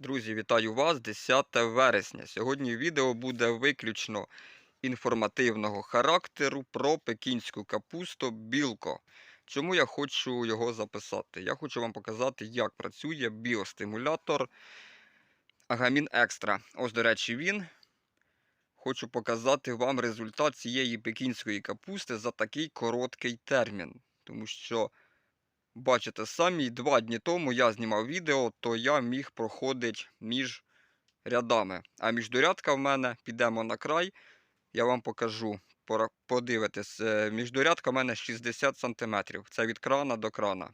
Друзі, вітаю вас 10 вересня. Сьогодні відео буде виключно інформативного характеру про пекінську капусту білко. Чому я хочу його записати? Я хочу вам показати, як працює біостимулятор Агамін Екстра. Ось, до речі, він. Хочу показати вам результат цієї пекінської капусти за такий короткий термін. Тому що Бачите самі, два дні тому я знімав відео, то я міг проходити між рядами. А міждурядка в мене, підемо на край, я вам покажу. Подивитесь, е, міждурядка в мене 60 см. Це від крана до крана.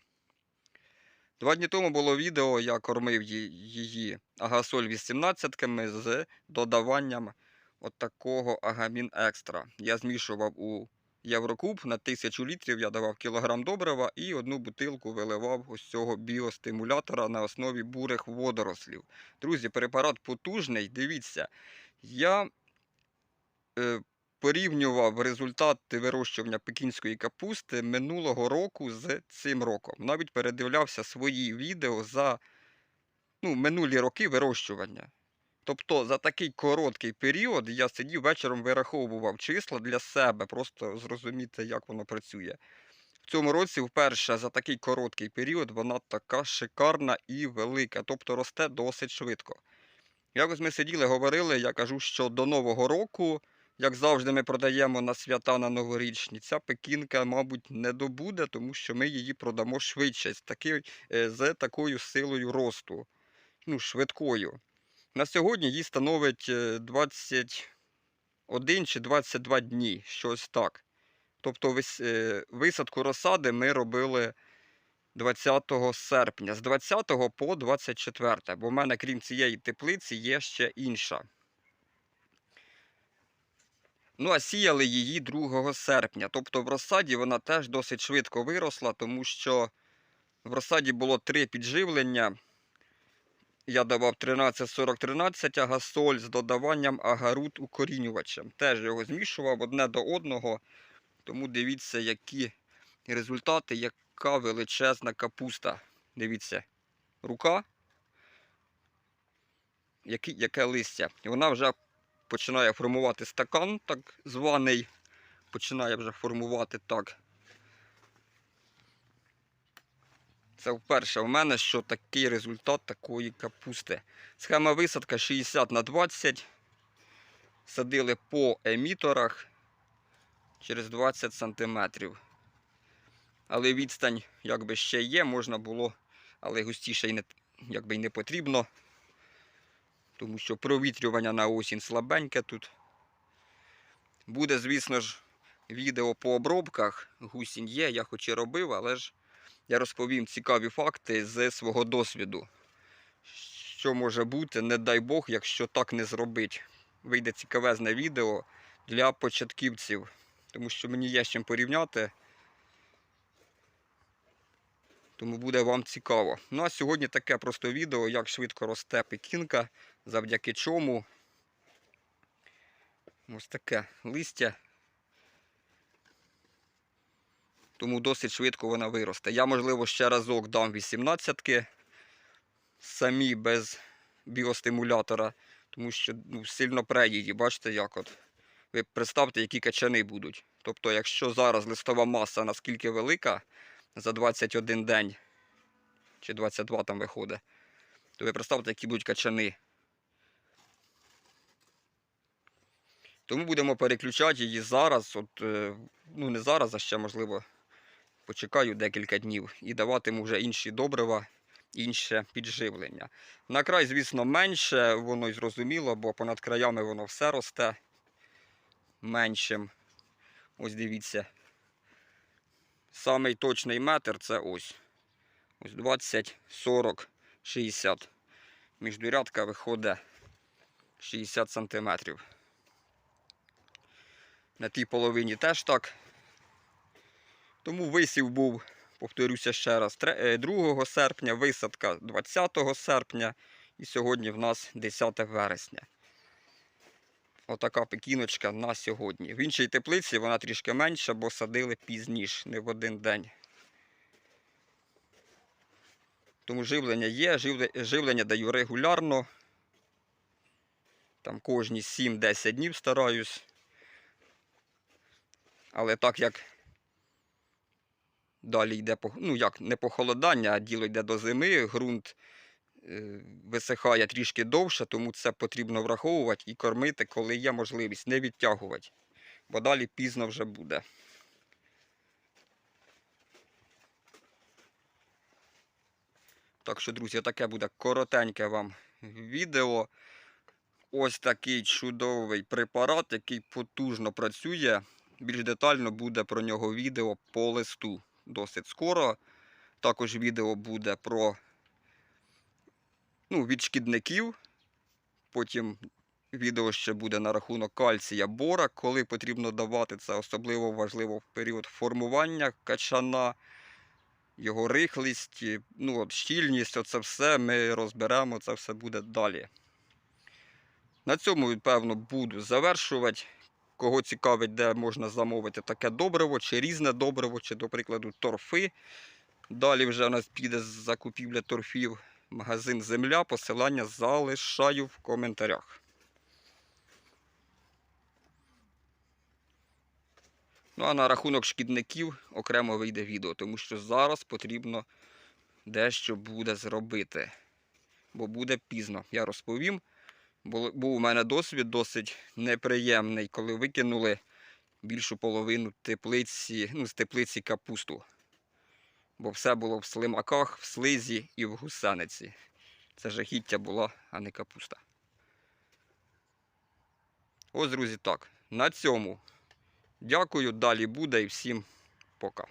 Два дні тому було відео, я кормив її агасоль 18 з додаванням от такого агамін екстра. Я змішував у Єврокуб на 1000 літрів я давав кілограм добрива і одну бутилку виливав ось цього біостимулятора на основі бурих водорослів. Друзі, препарат потужний. Дивіться, я е, порівнював результати вирощування пекінської капусти минулого року з цим роком. Навіть передивлявся свої відео за ну, минулі роки вирощування. Тобто за такий короткий період я сидів вечором вираховував числа для себе, просто зрозуміти, як воно працює. В цьому році вперше за такий короткий період вона така шикарна і велика, тобто росте досить швидко. Якось ми сиділи, говорили, я кажу, що до Нового року, як завжди, ми продаємо на свята на новорічні, ця пекінка, мабуть, не добуде, тому що ми її продамо швидше, з, таки, е, з такою силою росту, ну, швидкою. На сьогодні їй становить е, 21 чи 22 дні, щось так. Тобто е, висадку розсади ми робили 20 серпня, з 20 по 24, бо в мене, крім цієї теплиці, є ще інша. Ну, а сіяли її 2 серпня. Тобто в розсаді вона теж досить швидко виросла, тому що в розсаді було три підживлення. Я давав 13-40-13 агасоль з додаванням агарут укорінювачем. Теж його змішував одне до одного. Тому дивіться, які результати, яка величезна капуста. Дивіться, рука, які, яке листя. І вона вже починає формувати стакан, так званий. Починає вже формувати так. Це вперше в мене, що такий результат такої капусти. Схема висадка 60 на 20. Садили по еміторах через 20 см. Але відстань якби ще є, можна було, але густіше і не, якби й не потрібно. Тому що провітрювання на осінь слабеньке тут. Буде, звісно ж, відео по обробках. Гусінь є, я хоч і робив, але ж я розповім цікаві факти з свого досвіду. Що може бути, не дай Бог, якщо так не зробить. Вийде цікавезне відео для початківців, тому що мені є з чим порівняти. Тому буде вам цікаво. Ну а сьогодні таке просто відео, як швидко росте пекінка, завдяки чому. Ось таке листя. Тому досить швидко вона виросте. Я, можливо, ще разок дам 18-ки самі без біостимулятора, тому що ну, сильно пре. Бачите, як от. Ви представте, які качани будуть. Тобто, якщо зараз листова маса наскільки велика за 21 день, чи 22 там виходить, то ви представте, які будуть качани. Тому будемо переключати її зараз, от, е, ну не зараз, а ще можливо почекаю декілька днів і даватиму вже інші добрива, інше підживлення. На край, звісно, менше, воно й зрозуміло, бо понад краями воно все росте меншим. Ось дивіться. Самий точний метр це ось. Ось 20, 40, 60. Міждурядка виходить 60 сантиметрів. На тій половині теж так. Тому висів був, повторюся ще раз, е, 2 серпня, висадка 20 серпня і сьогодні в нас 10 вересня. Отака пекіночка на сьогодні. В іншій теплиці вона трішки менша, бо садили пізніше, не в один день. Тому живлення є, живлення даю регулярно. Там кожні 7-10 днів стараюсь. Але так як далі йде ну як не похолодання, а діло йде до зими, ґрунт е, висихає трішки довше, тому це потрібно враховувати і кормити, коли є можливість, не відтягувати. Бо далі пізно вже буде. Так що, друзі, таке буде коротеньке вам відео. Ось такий чудовий препарат, який потужно працює. Більш детально буде про нього відео по листу досить скоро. Також відео буде про ну, від шкідників. Потім відео ще буде на рахунок кальція бора, коли потрібно давати це особливо важливо в період формування качана, його рихлість, ну, щільність, оце все ми розберемо, це все буде далі. На цьому, певно, буду завершувати. Кого цікавить, де можна замовити таке добриво, чи різне добриво, чи, до прикладу, торфи. Далі вже у нас піде закупівля торфів. Магазин Земля. Посилання залишаю в коментарях. Ну а на рахунок шкідників окремо вийде відео, тому що зараз потрібно дещо буде зробити. Бо буде пізно. Я розповім. Був у мене досвід досить неприємний, коли викинули більшу половину теплиці, ну, з теплиці капусту. Бо все було в слимаках, в слизі і в гусениці. Це жахіття була, а не капуста. Ось, друзі, так. На цьому. Дякую, далі буде і всім пока.